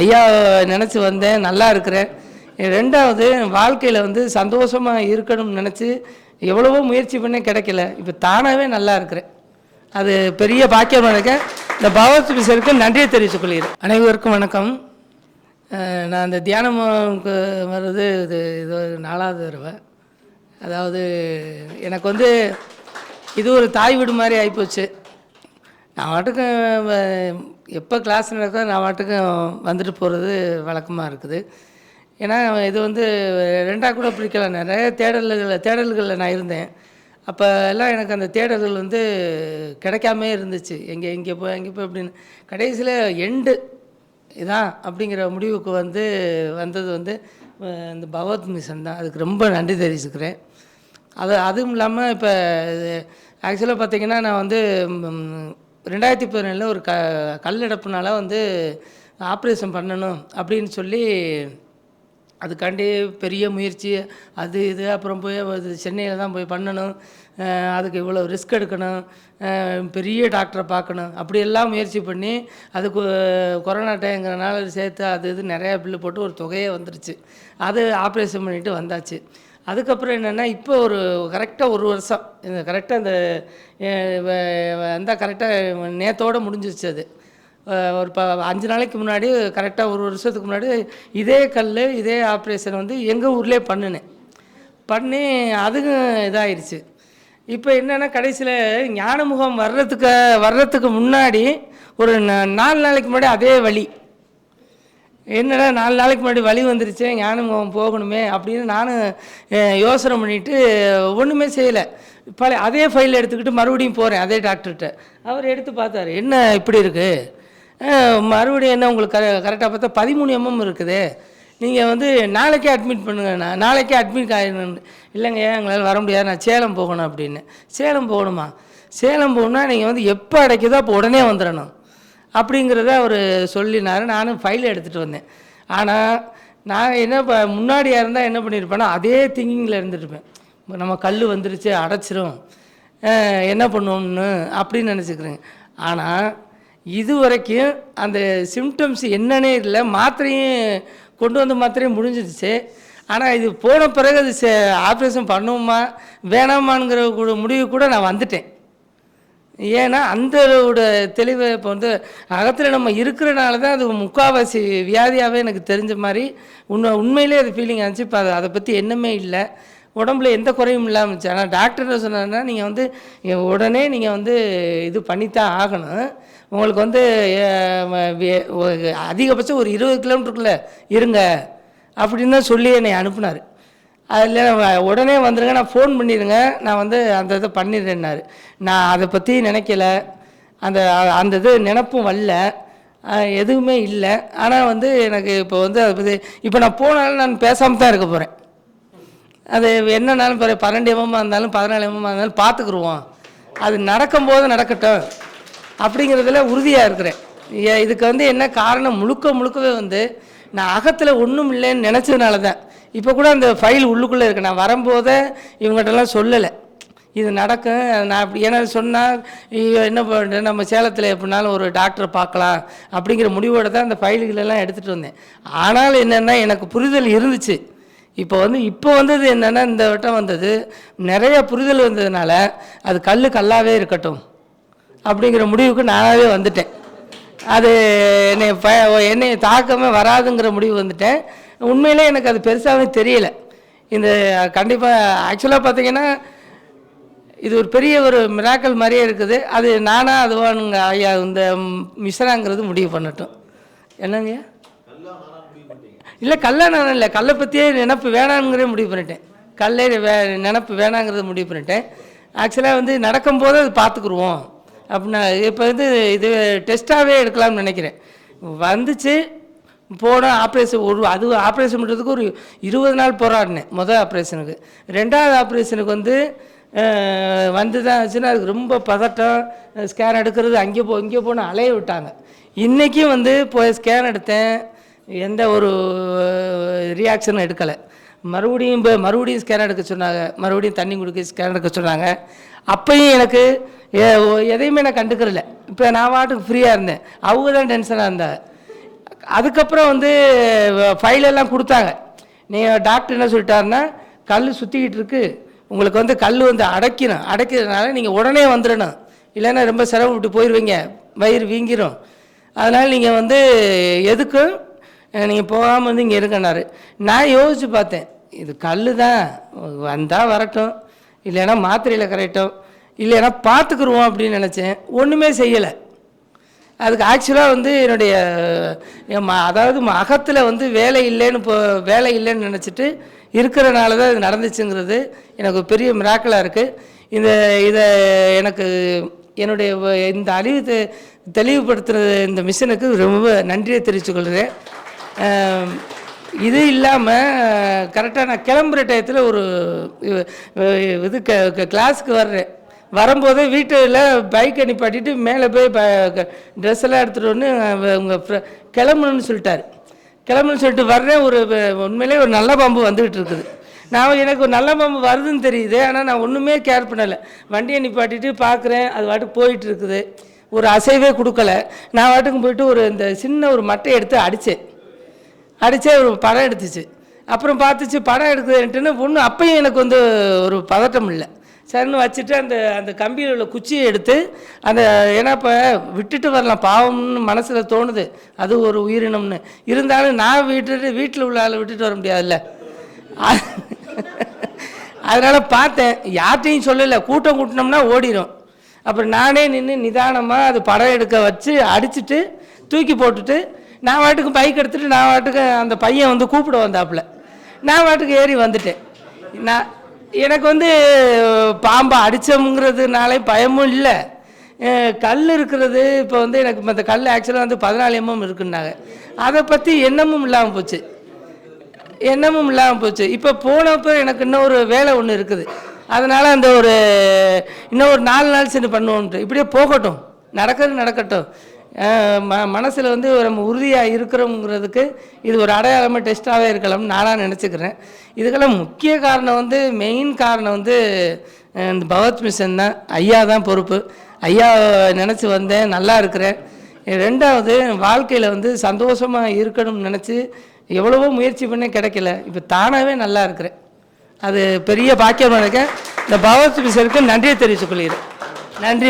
ஐயா நினச்சி வந்தேன் நல்லா இருக்கிறேன். ரெண்டாவது வாழ்க்கையில் வந்து சந்தோஷமாக இருக்கணும்னு நினச்சி எவ்வளவோ முயற்சி பண்ணி கிடைக்கல. இப்போ தானாகவே நல்லா இருக்கிறேன். அது பெரிய பாக்கியம் இருக்கேன். இந்த பகவத் மிஷருக்கு நன்றியை தெரிவித்துக் கொள்கிறேன். அனைவருக்கும் வணக்கம். நான் அந்த தியானமுக்கு வர்றது இது இது ஒரு நாலாவது தடவை. அதாவது எனக்கு வந்து இது ஒரு தாய் வீடு மாதிரி ஆகிப்போச்சு நான் வாட்டுக்கு எப்போ கிளாஸ் நடக்குதோ நான் வாட்டுக்கு வந்துட்டு போகிறது வழக்கமாக இருக்குது. ஏன்னா இது வந்து ரெண்டாக கூட பிடிக்கல நிறைய தேடல்கள் தேடல்களில் நான் இருந்தேன். அப்போ எல்லாம் எனக்கு அந்த தேடல்கள் வந்து கிடைக்காமே இருந்துச்சு. எங்கே எங்கே போய் எங்கே போய் அப்படின்னு. கடைசியில் எண்டு இதான் அப்படிங்கிற முடிவுக்கு வந்து வந்தது வந்து இந்த பகவத் மிஷன் தான். அதுக்கு ரொம்ப நன்றி தெரிவிச்சுக்கிறேன். அது அதுவும் இல்லாமல் இப்போ ஆக்சுவலாக பார்த்திங்கன்னா நான் வந்து ரெண்டாயிரத்தி பதினேழில் ஒரு க கல்லடப்புனால வந்து ஆப்ரேஷன் பண்ணணும் அப்படின்னு சொல்லி அதுக்காண்டி பெரிய முயற்சி அது இது அப்புறம் போய் சென்னையில் தான் போய் பண்ணணும். அதுக்கு இவ்வளோ ரிஸ்க் எடுக்கணும். பெரிய டாக்டரை பார்க்கணும். அப்படியெல்லாம் முயற்சி பண்ணி அதுக்கு கொரோனா டைங்கிறனால சேர்த்து அது இது நிறையா பில்லு போட்டு ஒரு தொகையே வந்துருச்சு. அது ஆப்ரேஷன் பண்ணிட்டு வந்தாச்சு. அதுக்கப்புறம் என்னென்னா இப்போ ஒரு கரெக்டாக ஒரு வருஷம். இந்த கரெக்டாக இந்த அஹ் அந்த கரெக்டாக நேத்தோடு முடிஞ்சிருச்சு அது. ஒரு ப அஞ்சு நாளைக்கு முன்னாடி கரெக்டாக ஒரு வருஷத்துக்கு முன்னாடி இதே கல் இதே ஆப்ரேஷன் வந்து எங்கள் ஊர்லேயே பண்ணினேன் பண்ணி அதுவும் இதாயிருச்சு. இப்போ என்னென்னா கடைசியில் ஞானமுகம் வர்றதுக்கு வர்றதுக்கு முன்னாடி ஒரு நாலு நாளைக்கு முன்னாடி அதே வழி என்னடா நாலு நாளைக்கு முன்னாடி வழி வந்துருச்சு ஞானமுகம் போகணுமே அப்படின்னு நானும் யோசனை பண்ணிவிட்டு ஒன்றுமே செய்யலை. பழைய அதே ஃபைல் எடுத்துக்கிட்டு மறுபடியும் போகிறேன் அதே டாக்டர்கிட்ட. அவர் எடுத்து பார்த்தாரு என்ன இப்படி இருக்குது மறுபடியும் என்ன உங்களுக்கு கரெ கரெக்டாக பார்த்தா பதிமூணு எம்எம் இருக்குது. நீங்கள் வந்து நாளைக்கே அட்மிட் பண்ணுங்கண்ணா நாளைக்கே அட்மிட் ஆகிடணும் இல்லைங்க எங்களால் வர முடியாது நான் சேலம் போகணும் அப்படின்னு. சேலம் போகணுமா? சேலம் போகணுன்னா நீங்கள் வந்து எப்போ அடைக்குதோ அப்போ உடனே வந்துடணும். அப்படிங்கிறத அவர் சொல்லினார். நானும் ஃபைல் எடுத்துகிட்டு வந்தேன். ஆனால் நான் என்ன ப முன்னாடியாக இருந்தால் என்ன பண்ணியிருப்பேன்னா அதே திங்கிங்கில் இருந்துருப்பேன். நம்ம கல் வந்துருச்சு அடைச்சிரும். என்ன பண்ணுவோம்னு அப்படின்னு நினச்சிக்கிறேங்க ஆனால் இது வரைக்கும் அந்த சிம்டம்ஸ் என்னன்னே இல்லை. மாத்திரையும் கொண்டு வந்த மாத்திரையும் முடிஞ்சிருச்சு. ஆனால் இது போன பிறகு அது ஆப்ரேஷன் பண்ணுவோமா வேணாமாங்கிற கூட முடிவு கூட நான் வந்துட்டேன். ஏன்னா அந்த தெளிவை இப்போ வந்து அகத்தில் நம்ம இருக்கிறனால தான் அது முக்கால்வாசி வியாதியாகவே எனக்கு தெரிஞ்ச மாதிரி உண்மை உண்மையிலே அது ஃபீலிங் ஆச்சு இப்போ அதை அதை பற்றி எண்ணமே இல்லை. உடம்புல எந்த குறையும் இல்லாமல் இருந்துச்சு. ஆனால் டாக்டர் என்ன நீங்கள் வந்து உடனே நீங்கள் வந்து இது பண்ணித்தான் ஆகணும். உங்களுக்கு வந்து அதிகபட்சம் ஒரு இருபது கிலோமீட்டருக்குள்ளே இருங்க. அப்படின்னு தான் சொல்லி என்னை அனுப்புனார். அதில் உடனே வந்துடுங்க நான் ஃபோன் பண்ணிடுங்க நான் வந்து அந்த இதை பண்ணிடுறேன்னாரு. நான் அதை பற்றி நினைக்கல. அந்த அந்த இது நினப்பும் வரல. எதுவுமே இல்லை. ஆனால் வந்து எனக்கு இப்போ வந்து அதை பற்றி இப்போ நான் போனாலும் நான் பேசாமல் தான் இருக்க போகிறேன் அது என்னன்னாலும் பிற பன்னெண்டு எம்எம்மாக இருந்தாலும் பதினாலு எம்எம்மாக இருந்தாலும் பார்த்துக்குருவோம். அது நடக்கும்போது நடக்கட்டும். அப்படிங்கிறதுல உறுதியாக இருக்கிறேன். ஏ- இதுக்கு வந்து என்ன காரணம்? முழுக்க முழுக்கவே வந்து நான் அகத்தில் ஒன்றும் இல்லைன்னு நினச்சதுனால தான் இப்போ கூட அந்த ஃபைல் உள்ளுக்குள்ளே இருக்கு. நான் வரும்போதே இவங்ககிட்டலாம் சொல்லலை. இது நடக்கும். நான் அப்படி ஏன்னா சொன்னால் என்ன பண்ண நம்ம சேலத்தில் எப்படினாலும் ஒரு டாக்டரை பார்க்கலாம் அப்படிங்கிற முடிவோடு தான் அந்த ஃபைல்களெல்லாம் எடுத்துகிட்டு வந்தேன். ஆனால் என்னென்னா எனக்கு புரிதல் இருந்துச்சு. இப்போ வந்து இப்போ வந்தது என்னென்னா இந்த வட்டம் வந்தது. நிறைய புரிதல் வந்ததுனால அது கல் கல்லாகவே இருக்கட்டும் அப்படிங்கிற முடிவுக்கு நானாகவே வந்துட்டேன். அது என்னை ப என்னை தாக்கமே வராதுங்கிற முடிவு வந்துட்டேன். உண்மையிலே எனக்கு அது பெருசாகவே தெரியல. இந்த கண்டிப்பாக ஆக்சுவலாக பார்த்தீங்கன்னா இது ஒரு பெரிய ஒரு மிராக்கல் மாதிரியே இருக்குது. அது நானாக அதுவானுங்க ஐயா இந்த மிஷனாங்கிறது முடிவு பண்ணட்டும். என்னங்கய்யா இல்லை கல்யாணம் இல்லை கல்லை பற்றியே நினப்பு வேணாங்கிறதே முடிவு பண்ணிட்டேன். கல்லே வே நினப்பு வேணாங்கிறத முடிவு பண்ணிட்டேன். ஆக்சுவலாக வந்து நடக்கும்போது அது பார்த்துக்குருவோம் அப்படின்னா இப்போ வந்து இது டெஸ்ட்டாகவே எடுக்கலாம்னு நினைக்கிறேன். வந்துச்சு போன ஆப்ரேஷன் ஒரு அது ஆப்ரேஷன் பண்ணுறதுக்கு ஒரு இருபது நாள் போராடினேன் முதல் ஆப்ரேஷனுக்கு. ரெண்டாவது ஆப்ரேஷனுக்கு வந்து வந்து தான் ஆச்சுன்னா அதுக்கு ரொம்ப பதட்டம் ஸ்கேன் எடுக்கிறது அங்கே போ இங்கே போன அலைய விட்டாங்க. இன்றைக்கும் வந்து போய் ஸ்கேன் எடுத்தேன் எந்த ஒரு ரியாக்ஷனும் எடுக்கலை. மறுபடியும் இப்போ மறுபடியும் ஸ்கேன் எடுக்க சொன்னாங்க மறுபடியும் தண்ணி குடிக்க ஸ்கேன் எடுக்க சொன்னாங்க. அப்பையும் எனக்கு எ- எதையுமே நான் கண்டுக்கிறல இப்போ நான் பாட்டுக்கு ஃப்ரீயாக இருந்தேன். அவங்க தான் டென்ஷனாக இருந்தாங்க. அதுக்கப்புறம் வந்து ஃபைலெல்லாம் கொடுத்தாங்க. நீங்கள் டாக்டர் என்ன சொல்லிட்டாருன்னா கல் சுற்றிக்கிட்டு இருக்குது உங்களுக்கு வந்து கல் வந்து அடைக்கணும். அடைக்கிறதுனால நீங்கள் உடனே வந்துடணும். இல்லைன்னா ரொம்ப சிரமப்பட்டு போயிடுவீங்க வயிறு வீங்கிரும். அதனால் நீங்கள் வந்து எதுக்கும் நீங்கள் போகாமல் வந்து இங்கே இருக்கனாரு நான் யோசித்து பார்த்தேன். இது கல் தான் வந்தால் வரட்டும். இல்லைன்னா மாத்திரையில் கரையட்டும். இல்லைன்னா பார்த்துக்குருவோம் அப்படின்னு நினச்சேன். ஒன்றுமே செய்யலை. அதுக்கு ஆக்சுவலாக வந்து என்னுடைய ம- அதாவது அகத்தில் வந்து வேலை இல்லைன்னு இப்போ வேலை இல்லைன்னு நினச்சிட்டு இருக்கிறனால தான் இது நடந்துச்சுங்கிறது எனக்கு ஒரு பெரிய மிராக்கலாக இருக்குது இந்த இதை எனக்கு என்னுடைய இந்த அறிவு தெ- தெளிவுபடுத்துறது இந்த மிஷினுக்கு ரொம்ப நன்றியை தெரிவித்துக்கொள்கிறேன் இது இல்லாமல் கரெக்டாக நான் கிளம்புற டயத்தில் ஒரு இது க கிளாஸுக்கு வர்றேன். வரும்போது வீட்டில் பைக்கை நிப்பாட்டிட்டு மேலே போய் ட்ரெஸ் எல்லாம் எடுத்துகிட்டு வந்து உங்கள் ஃப்ர கிளம்பணும்னு சொல்லிட்டார். கிளம்புன்னு சொல்லிட்டு வர்றேன் ஒரு உண்மையிலே ஒரு நல்ல பாம்பு வந்துக்கிட்டு இருக்குது. நான் எனக்கு ஒரு நல்ல பாம்பு வருதுன்னு தெரியுது ஆனால் நான் ஒன்றுமே கேர் பண்ணலை. வண்டியை நிப்பாட்டிட்டு பார்க்குறேன் அது வாட்டுக்கு போயிட்டு இருக்குது. ஒரு அசைவே கொடுக்கல. நான் வாட்டுக்கு போயிட்டு ஒரு இந்த சின்ன ஒரு மட்டையை எடுத்து அடித்தேன் அடித்தே ஒரு படம் எடுத்துச்சு. அப்புறம் பார்த்துச்சு படம் எடுக்குதுன்ட்டுன்னு ஒன்று அப்பயும் எனக்கு வந்து ஒரு பதட்டம் இல்லை. சரின்னு வச்சுட்டு அந்த அந்த கம்பியில் உள்ள குச்சியை எடுத்து அந்த ஏன்னா இப்போ விட்டுட்டு வரலாம் பாவம்னு மனசில் தோணுது. அது ஒரு உயிரினம்னு. இருந்தாலும் நான் விட்டுட்டு வீட்டில் உள்ள ஆளை விட்டுட்டு வர முடியாதுல்ல. அதனால் பார்த்தேன் யார்கிட்டையும் சொல்லலை. கூட்டம் கூட்டினோம்னா ஓடிடும் அப்புறம் நானே நின்று நிதானமாக அது படம் எடுக்க வச்சு அடிச்சுட்டு தூக்கி போட்டுட்டு நான் வாட்டுக்கு பைக் எடுத்துகிட்டு நான் வாட்டுக்கு அந்த பையன் வந்து கூப்பிட வந்தாப்புல. நான் வாட்டுக்கு ஏறி வந்துட்டேன். நான் எனக்கு வந்து பாம்பை அடித்தோங்கிறதுனாலே பயமும் இல்லை. கல் இருக்கிறது இப்போ வந்து எனக்கு அந்த கல் ஆக்சுவலாக வந்து பதினாலு எம்எம் இருக்குன்னாங்க. அதை பற்றி எண்ணமும் இல்லாமல் போச்சு. எண்ணமும் இல்லாமல் போச்சு. இப்போ போனப்போ எனக்கு இன்னும் ஒரு வேலை ஒன்று இருக்குது. அதனால் அந்த ஒரு இன்னும் ஒரு நாலு நாள் சென்று பண்ணுவோன்ட்டு. இப்படியே போகட்டும். நடக்கிறது நடக்கட்டும். ம மனசில் வந்து நம்ம உறுதியாக இருக்கிறோங்கிறதுக்கு இது ஒரு அடையாளமாக டெஸ்ட்டாகவே இருக்கலாம்னு நானாக நினச்சிக்கிறேன். இதுக்கெல்லாம் முக்கிய காரணம் வந்து மெயின் காரணம் வந்து இந்த பகவத் மிஷன் தான். ஐயா தான் பொறுப்பு. ஐயா நினச்சி வந்தேன் நல்லா இருக்கிறேன். ரெண்டாவது வாழ்க்கையில் வந்து சந்தோஷமாக இருக்கணும்னு நினச்சி எவ்வளவோ முயற்சி பண்ணி கிடைக்கல. இப்போ தானாகவே நல்லா இருக்கிறேன். அது பெரிய பாக்கியம் இருக்கேன். இந்த பகவத் மிஷனுக்கு நன்றியை தெரிவித்துக் கொள்கிறேன். நன்றி.